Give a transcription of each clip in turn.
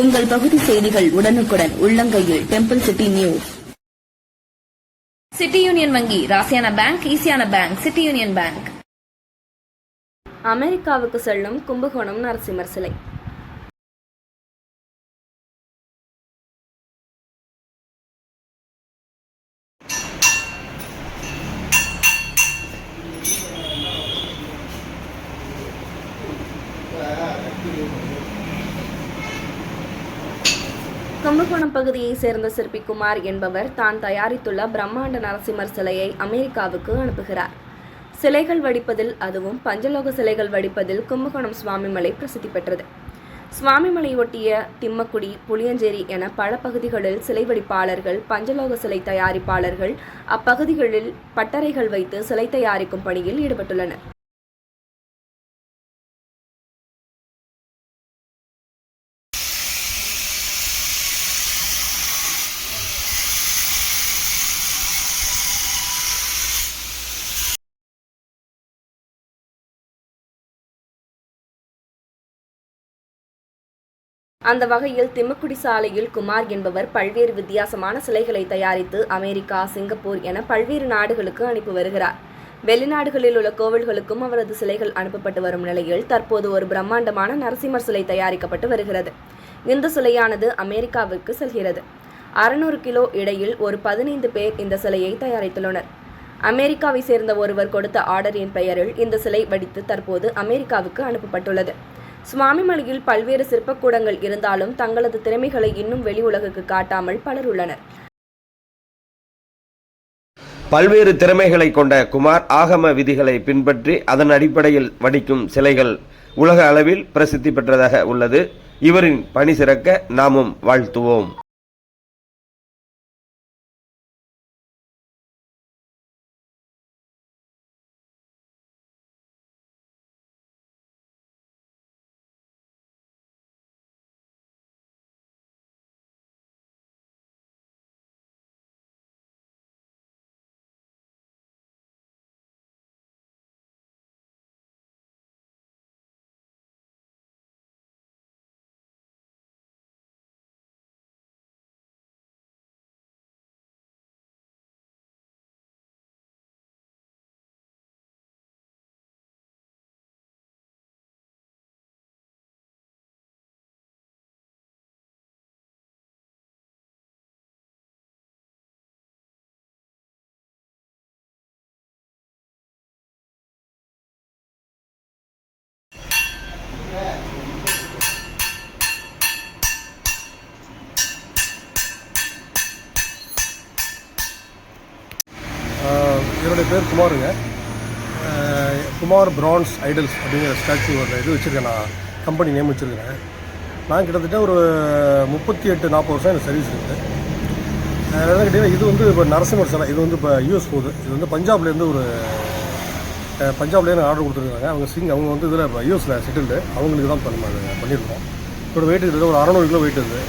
உங்கள் பகுதி செய்திகள் உடனுக்குடன் உள்ளங்கையில் temple city news city union வங்கி ராசியான பேங்க் ஈசியான பேங்க் சிட்டி யூனியன் பேங்க் அமெரிக்காவுக்கு செல்லும் கும்பகோணம் நரசிம்மர் சிலை. கும்பகோணம் பகுதியைச் சேர்ந்த சிற்பி குமார் என்பவர் தான் தயாரித்துள்ள பிரம்மாண்ட நரசிம்மர் சிலையை அமெரிக்காவுக்கு அனுப்புகிறார். சிலைகள் வடிப்பதில் அதுவும் பஞ்சலோக சிலைகள் வடிப்பதில் கும்பகோணம் சுவாமிமலை பிரசித்தி பெற்றது. சுவாமிமலையொட்டிய திம்மக்குடி புளியஞ்சேரி என பல பகுதிகளில் சிலை வடிப்பாளர்கள் பஞ்சலோக சிலை தயாரிப்பாளர்கள் அப்பகுதிகளில் பட்டறைகள் வைத்து சிலை தயாரிக்கும் பணியில் ஈடுபட்டுள்ளனர். அந்த வகையில் திம்மக்குடி சாலையில் குமார் என்பவர் பல்வேறு வித்தியாசமான சிலைகளை தயாரித்து அமெரிக்கா சிங்கப்பூர் என பல்வேறு நாடுகளுக்கு அனுப்பி வருகிறார். வெளிநாடுகளில் உள்ள கோவில்களுக்கும் அவரது சிலைகள் அனுப்பப்பட்டு வரும் நிலையில் தற்போது ஒரு பிரம்மாண்டமான நரசிம்மர் சிலை தயாரிக்கப்பட்டு வருகிறது. இந்த சிலையானது அமெரிக்காவிற்கு செல்கிறது. அறுநூறு கிலோ இடையில் ஒரு பதினைந்து பேர் இந்த சிலையை தயாரித்துள்ளனர். அமெரிக்காவை சேர்ந்த ஒருவர் கொடுத்த ஆர்டரின் பெயரில் இந்த சிலை வடித்து தற்போது அமெரிக்காவுக்கு அனுப்பப்பட்டுள்ளது. சுவாமி மலையில் பல்வேறு சிற்பக்கூடங்கள் இருந்தாலும் தங்களது திறமைகளை இன்னும் வெளி உலகுக்கு காட்டாமல் பலர் உள்ளனர். பல்வேறு திறமைகளை கொண்ட குமார் ஆகம விதிகளை பின்பற்றி அதன் அடிப்படையில் வடிக்கும் சிலைகள் உலக அளவில் பிரசித்தி பெற்றதாக உள்ளது. இவரின் பணி சிறக்க நாமும் வாழ்த்துவோம். என்னுடைய பேர் குமாருங்க. குமார் பிரான்ஸ் ஐடல்ஸ் அப்படிங்கிற ஸ்டாச்சு ஒரு இது வச்சுருக்கேன் நான். கம்பெனி நேம் வச்சுருக்கிறேன். நான் கிட்டத்தட்ட ஒரு முப்பத்தி எட்டு நாற்பது வருஷம் எனக்கு சர்வீஸ் இருக்குது என்ன கேட்டிங்கன்னா இது வந்து இப்போ நரசிம்மர் சிலை இது வந்து இப்போ யூஎஸ் போகுது இது வந்து பஞ்சாப்லேருந்து ஒரு பஞ்சாப்லேருந்து ஆர்டர் கொடுத்துருக்காங்க. அவங்க சிங் அவங்க வந்து இதில் இப்போ யூஎஸில் செட்டில்டு அவங்களுக்கு தான் பண்ண பண்ணியிருக்கோம் இதோட வெயிட் இருக்குது ஒரு அறநூறு கிலோ வெயிட் இருக்குது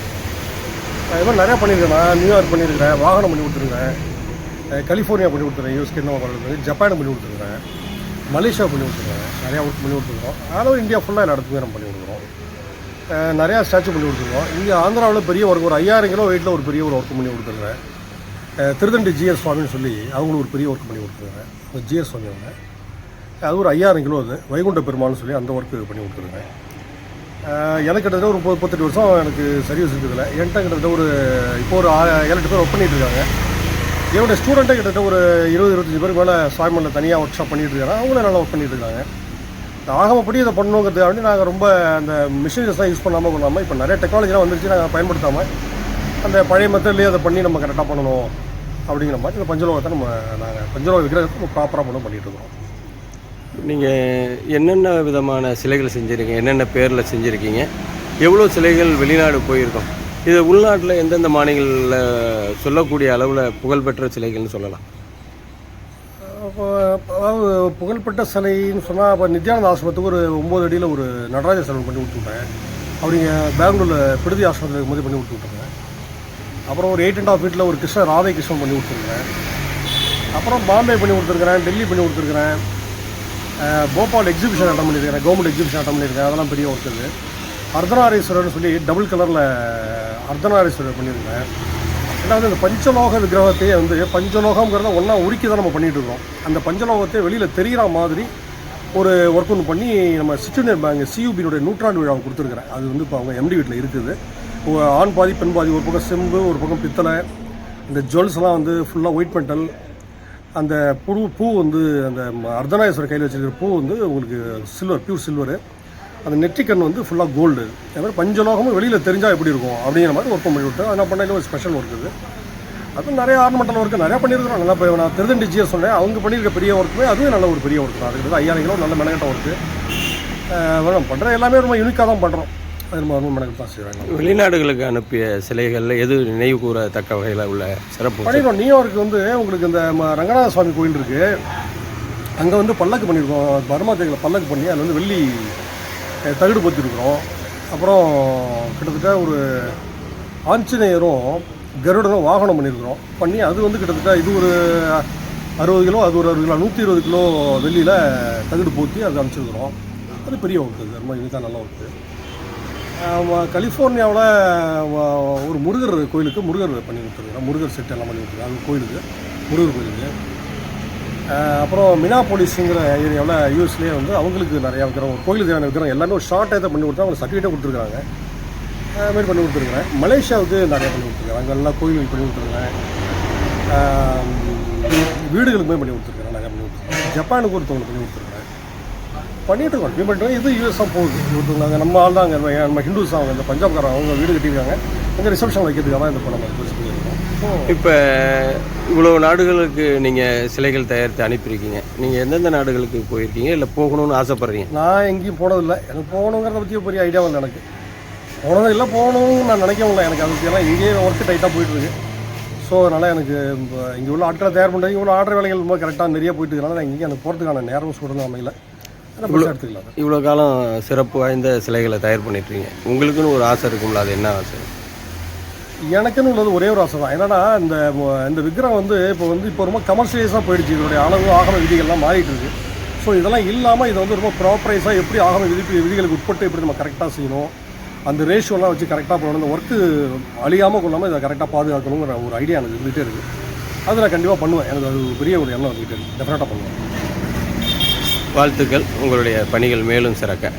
இது மாதிரி நிறையா பண்ணியிருக்கேன் நான் நியூயார்க் பண்ணியிருக்கிறேன் வாகனம் பண்ணி கொடுத்துருக்கேன். கலிஃபோர்னியா பண்ணி கொடுத்துருக்கேன் யூஎஸ்க்கு என்ன பண்ணுறது பண்ணி கொடுத்துருக்குறேன் மலேசியா பண்ணி கொடுத்துருக்கேன் நிறையா ஒர்க் பண்ணி கொடுத்துருக்கோம். ஆனால் இந்தியா ஃபுல்லாக எல்லா இடத்துக்குமே நம்ம பண்ணி கொடுக்குறோம். நிறையா ஸ்டாச்சு பண்ணி கொடுத்துருக்கோம். இங்கே ஆந்திராவில் பெரிய ஒர்க் ஒரு ஐயாயிரம் கிலோ வெயிட்டில் ஒரு பெரிய ஒரு ஒர்க் பண்ணி கொடுத்துருக்கேன். திருதண்டி திருத்தண்டி ஜிஎஸ் சுவாமின்னு சொல்லி அவங்களுக்கு ஒரு பெரிய ஒர்க் பண்ணி கொடுத்துருக்கேன் அந்த ஜிஎஸ் சுவாமி அவங்க. அது ஒரு ஐயாயிரம் கிலோ அது. வைகுண்ட பெருமாள்னு சொல்லி அந்த ஒர்க்கு பண்ணி கொடுத்துருக்கேன். எனக்கு கிட்டத்தட்ட ஒரு முப்பது முப்பத்தெட்டு வருஷம் எனக்கு சர்வீஸ் இருக்குதுல என்கிட்ட கிட்டத்தட்ட ஒரு இப்போ ஒரு ஆ- ஏழு எட்டு பேர் ஒர்க் பண்ணிகிட்டு இருக்காங்க. என்னோட ஸ்டூடெண்ட்டே கிட்டத்தட்ட ஒரு இருபது இருபத்தஞ்சி பேருக்கு மேலே சாய்மனில் தனியாக ஒர்க் ஷாப் பண்ணிட்டு இருக்காங்க. அவங்களும் நல்லா ஒர்க் பண்ணிட்டு இருக்காங்க. ஆகமப்படி இதை பண்ணணுங்கிறது அப்படி நாங்கள் ரொம்ப அந்த மிஷினரிஸ்லாம் யூஸ் பண்ணாமல் பண்ணாமல் இப்போ நிறைய டெக்னாலஜிலாம் வந்துருச்சு நாங்கள் பயன்படுத்தாமல் அந்த பழைய மெத்தட்லேயே அதை பண்ணி நம்ம கரெக்டாக பண்ணணும் அப்படிங்கிற மாதிரி இந்த பஞ்சலோகத்தை நம்ம நாங்கள் பஞ்சலோக விக்கிரகத்தை ப்ராப்பராக பண்ண பண்ணிகிட்டு இருக்கிறோம். நீங்கள் என்னென்ன விதமான சிலைகள் செஞ்சுருக்கீங்க? என்னென்ன பேரில் செஞ்சுருக்கீங்க? எவ்வளோ சிலைகள் வெளிநாடு போயிருக்கோம்? இது உள்நாட்டில் எந்தெந்த மாநிலங்களில் சொல்லக்கூடிய அளவில் புகழ்பெற்ற சிலைகள்னு சொல்லலாம். அதாவது புகழ்பெற்ற சிலைன்னு சொன்னால் இப்போ நித்யானந்த ஆசிரமத்துக்கு ஒரு ஒம்பது அடியில் ஒரு நடராஜ சிலை பண்ணி கொடுத்துட்டேன் அப்படிங்க பெங்களூரில் பிடுதி ஆசிரமத்தில் இருக்கும்போது பண்ணி கொடுத்துருக்கேன் அப்புறம் ஒரு எயிட் அண்ட் ஆஃப் ஃபீட்டில் ஒரு கிருஷ்ண ராதை கிருஷ்ணன் பண்ணி கொடுத்துருக்கேன் அப்புறம் பாம்பே பண்ணி கொடுத்துருக்குறேன் டெல்லி பண்ணி கொடுத்துருக்குறேன். போபால் எக்ஸிபிஷன் அட்டன் பண்ணியிருக்கேன் கவர்மெண்ட் எக்ஸிபிஷன் அட்டன் பண்ணியிருக்கேன். அதெல்லாம் பெரிய ஒர்க் இது. அர்த்தநாரீஸ்வரர்னு சொல்லி டபுள் கலரில் அர்த்தநாரீஸ்வரர் ஏன்னா ரெண்டாவது இந்த பஞ்சலோக விக்கிரகத்தையே வந்து பஞ்சலோகங்கிறத ஒன்றா உருக்கி தான் நம்ம பண்ணிகிட்டு இருக்கோம். அந்த பஞ்சலோகத்தை வெளியில் தெரிகிற மாதிரி ஒரு ஒர்க் ஒன்று பண்ணி நம்ம சிச்சுனியர் பேங்க் சியூபியினுடைய நூற்றாண்டு விழாவை கொடுத்துருக்குறேன் அது வந்து இப்போ அவங்க எம்டி வீட்டில் இருக்குது. ஆண் பாதி பெண் பாதி ஒரு பக்கம் செம்பு ஒரு பக்கம் பித்தளை. இந்த ஜுவல்ஸ்லாம் வந்து ஃபுல்லாக ஒயிட் மெட்டல் அந்த புழு பூ வந்து அந்த ம- கையில் வச்சுருக்கிற பூ வந்து உங்களுக்கு சில்வர் பியூர் சில்வரு அந்த நெற்றிக்கண் வந்து ஃபுல்லாக கோல்டு அது மாதிரி பஞ்சலோகமும் வெளியில் தெரிஞ்சால் எப்படி இருக்கும்? அப்படிங்கிற மாதிரி ஒர்க் பண்ணி விட்டு அதை நான் பண்ணையில் ஒரு ஸ்பெஷல் ஒர்க் இது. அதுவும் நிறைய ஆர்னமெண்டல் ஒர்க்கு நிறையா பண்ணியிருக்கிறோம். நல்லா இப்போ நான் திருதண்டி ஜிஎஸ் சொன்னேன். அவங்க பண்ணியிருக்க பெரிய ஒர்க்குமே அதுவே நல்ல ஒரு பெரிய ஒர்க் தான். அதுக்கு ஐயாயிரம் கிலோ நல்ல மெனக்கட்ட ஒர்க்கு நம்ம பண்ணுற எல்லாமே ரொம்ப யூனிக்காக தான் பண்ணுறோம் அது நம்ம ரொம்ப மெனக்கட்டு தான் செய்கிறாங்க வெளிநாடுகளுக்கு அனுப்பிய சிலைகளில் எது நினைவு கூறத்தக்க வகையில் உள்ள சிறப்பு? பண்ணிடுறோம் நியூயார்க்கு வந்து உங்களுக்கு இந்த ம- ரங்கநாத சுவாமி கோயில் இருக்குது அங்கே வந்து பல்லக்கு பண்ணியிருக்கோம் பர்மா தேக்கில் பல்லக்கு பண்ணி அதில் வந்து வெள்ளி தகடு பொத்திருக்கிறோம். அப்புறம் கிட்டத்தட்ட ஒரு ஆஞ்சநேயரும் கருடனும் வாகனம் பண்ணியிருக்கிறோம். பண்ணி அது வந்து கிட்டத்தட்ட இது ஒரு அறுபது கிலோ அது ஒரு அறுபது கிலோ நூற்றி இருபது கிலோ வெள்ளியில் தகடு போற்றி அது அமைச்சிருக்கிறோம் அது பெரிய ஒர்க்கு அது ரொம்ப இதுதான் நல்ல ஒர்க்கு கலிஃபோர்னியாவில் ஒரு முருகர் கோயிலுக்கு முருகர் பண்ணி கொடுத்துருக்குறோம் முருகர் செட் எல்லாம் பண்ணி கொடுத்துருக்கோம் அது கோயிலுக்கு முருகர் கோயிலுக்கு. அப்புறம் மினாபோலிஸுங்கிற ஏரியாவில் யூஎஸ்லேயே வந்து அவங்களுக்கு நிறையா விற்கிறோம் கோயிலுக்கு தேவையான விற்கிறோம் எல்லாமே ஒரு ஷார்ட் ஏற்ற பண்ணி கொடுத்தா அவங்க சர்டிஃபிகேட்டை கொடுத்துருக்காங்க அது மாதிரி பண்ணி கொடுத்துருக்குறேன். மலேசியாவுக்கு நிறையா பண்ணி கொடுத்துருக்கேன் அங்கே எல்லாம் கோயிலுக்கு பண்ணி கொடுத்துருக்கேன் வீடுகளுக்குமே பண்ணி கொடுத்துருக்கேன் நிறையா பண்ணி கொடுத்துருக்கேன் ஜப்பானுக்கு ஒருத்தவங்க பண்ணி கொடுத்துருக்கேன் பண்ணிட்டு இருக்கோம். பண்ணிட்டு இது யூஎஸ்ஸாக போகுது. ஒருத்தவங்க நம்ம ஆள் தான் அங்கே நம்ம ஹிந்துஸ் அவங்க இந்த பஞ்சாப்காரன் அவங்க வீடு கட்டியிருக்காங்க. அங்கே ரிசப்ஷன் வைக்கிறதுக்காக தான் இந்த படம் இப்போ இவ்வளோ நாடுகளுக்கு நீங்கள் சிலைகள் தயாரித்து அனுப்பியிருக்கீங்க. நீங்கள் எந்தெந்த நாடுகளுக்கு போயிருக்கீங்க? இல்லை போகணும்னு ஆசைப்பட்றீங்க? நான் எங்கேயும் போனதில்லை. எனக்கு போகணுங்கிறத பற்றி பெரிய ஐடியா இல்லை எனக்கு. போனதும் இல்லை போகணும்னு நான் நினைக்கவும் இல்லை எனக்கு அதுக்கு ஏன்னா இங்கேயே ஒர்க்கு டைட்டாக போயிட்டுருக்கு. ஸோ அதனால் எனக்கு இங்கே உள்ள ஆட்களை தயார் பண்ணுறது இவ்வளோ ஆர்டர் வேலைகள் ரொம்ப கரெக்டாக நிறைய போயிட்டு இருக்கனால நான் இங்கேயும் எனக்கு போகிறதுக்கான நேரம் சூழ்நிலை அமையல எடுத்துக்கலாம் இவ்வளோ காலம் சிறப்பு வாய்ந்த சிலைகளை தயார் பண்ணிட்டுருக்கீங்க உங்களுக்குன்னு ஒரு ஆசை இருக்கும்ல அது என்ன ஆசை? எனக்குன்னு உள்ளது ஒரே ஒரு ஆசை தான் என்னன்னா இந்த இந்த விக்கிரகம் வந்து இப்போ வந்து இப்போ ரொம்ப கமர்ஷியலைஸாக போயிடுச்சு. இதனுடைய அளவு ஆகம விதிகள்லாம் மாறிட்டு இருக்கு. ஸோ இதெல்லாம் இல்லாமல் இதை வந்து ரொம்ப ப்ராப்பரைஸாக எப்படி ஆகம விதி விதிகளுக்கு உட்பட்டு எப்படி நம்ம கரெக்டாக செய்யணும் அந்த ரேஷியோலாம் வச்சு கரெக்டாக பண்ணணும் இந்த ஒர்க்கு அழியாமல் கொள்ளாமல் இதை கரெக்டாக பாதுகாக்கணுங்கிற ஒரு ஐடியா எனக்கு இருந்துகிட்டே இருக்குது அது நான் கண்டிப்பாக பண்ணுவேன். எனக்கு அது ஒரு பெரிய ஒரு எண்ணம் இருந்துகிட்டே இருக்குது டெஃபினட்டாக பண்ணுவேன். வாழ்த்துக்கள். உங்களுடைய பணிகள் மேலும் சிறக்க.